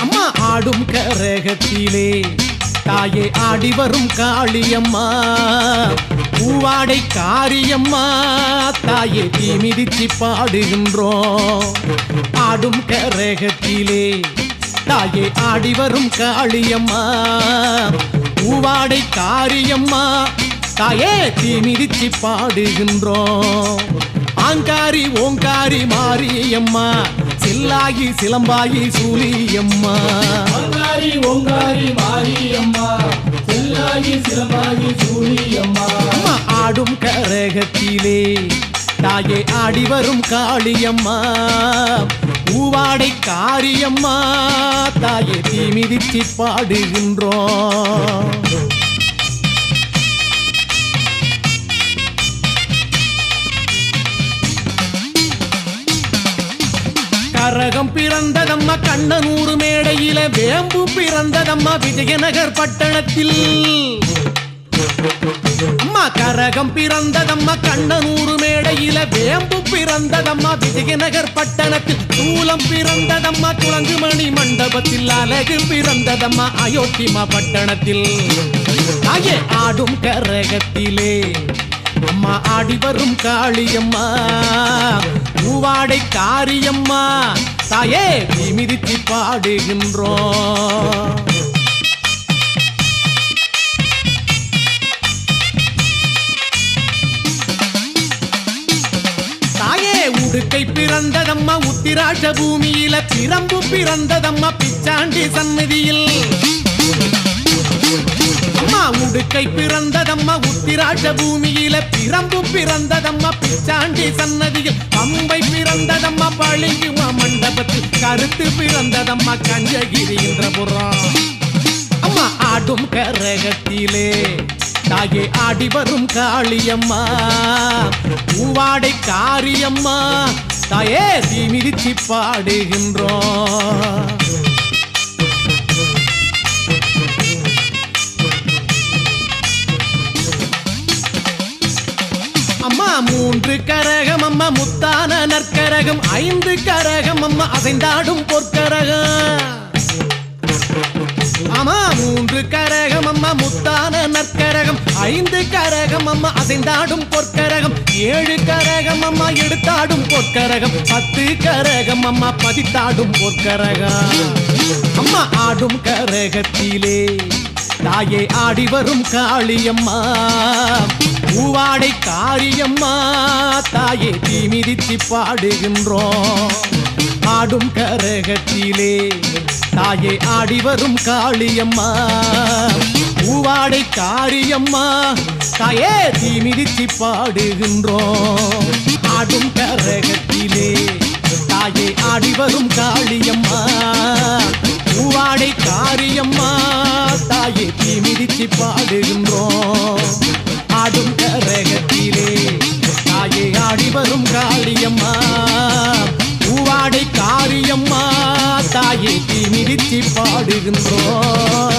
அம்மா ஆடும் கரகத்திலே தாயே ஆடி வரும் காளியம்மா. பூவாடை காரியம்மா. தாயே தீ மிதிச்சு பாடுகின்றோம். ஆடும் கரகத்திலே. தாயே ஆடி வரும் காளியம்மா. பூவாடை காரியம்மா. தாயே தீ மிதிச்சு பாடுகின்றோம். ஆங்காரி ஓங்காரி மாரியம்மா. சில்லாகி சிலம்பாகி சூலியம்மா. ஓங்காரி ஓங்காரி மாரியம்மா. செல்லாகி சிலம்பாகி சூழியம்மா அம்மா ஆடும் கரகத்திலே தாயே ஆடி வரும் காளியம்மா. பூவாடை காரியம்மா தாயே தீ மிதிச்சு பாடுகின்றோம். கரகம் பிறந்ததம்மா கண்ணனூர் மேடையில வேம்பு பிறந்ததம்மா விஜயநகர் பட்டணத்தில். அம்மா கரகம் பிறந்ததம்மா கண்ணனூர் மேடையில வேம்பு பிறந்ததம்மா விஜயநகர் பட்டணத்தில். சூலம் பிறந்ததம்மா துளங்குமணி மண்டபத்தில் அழகு பிறந்ததம்மா அயோத்திமா பட்டணத்தில். தாயே ஆடும் கரகத்திலே. அம்மா ஆடி வரும் காளியம்மா. பூவாடை காரியம்மா தாயே தீ மிதித்து பாடுகின்றோம். உடுக்கை பிறந்ததம்மா உத்திராட்ச பூமியில பிறம்பு பிறந்ததம்மா பிச்சாண்டி சந்நிதியில். உடுக்கை பிறந்ததம்மா உத்திராட்ச பூமியில பிறம்பு பிறந்ததம்மா பிச்சாண்டி சன்னதியில் பம்பை பிறந்ததம்மா பழியுமா மண்டபத்தில் கருத்து பிறந்ததம்மா கஞ்சகிரின்றபுரம் அம்மா ஆடும் கரகத்திலே தாயே ஆடி வரும் காளியம்மா பூவாடை காரியம்மா தாயே தீமிதிச்சு பாடுகின்றோம். அம்மா மூன்று கரகம் அம்மா முத்தான நற்கரகம் ஐந்து கரகம் அம்மா அசைந்தாடும் பொற்கரகம். அம்மா மூன்று கரகம் அம்மா முத்தான நற்கரகம் ஐந்து கரகம் அம்மா அசைந்தாடும் பொற்கரகம் ஏழு கரகம் அம்மா எடுத்தாடும் பொற்கரகம் பத்து கரகம் அம்மா பதித்தாடும் பொற்கரகம். அம்மா ஆடும் கரகத்திலே தாயே ஆடி வரும் காளியம்மா. தாயே தீ மிதித்து பாடுகின்றோம். ஆடும் கரகத்திலே தாயே ஆடி வரும் காளியம்மா. பூவாடை காரியம்மா தாயே தீ மிதித்து பாடுகின்றோம். ஆடும் கரகத்திலே தாயே ஆடி வரும் காளியம்மா. பூவாடை காரியம்மா தாயே தீ மிதித்து பாடுகின்றோம். பூவாடை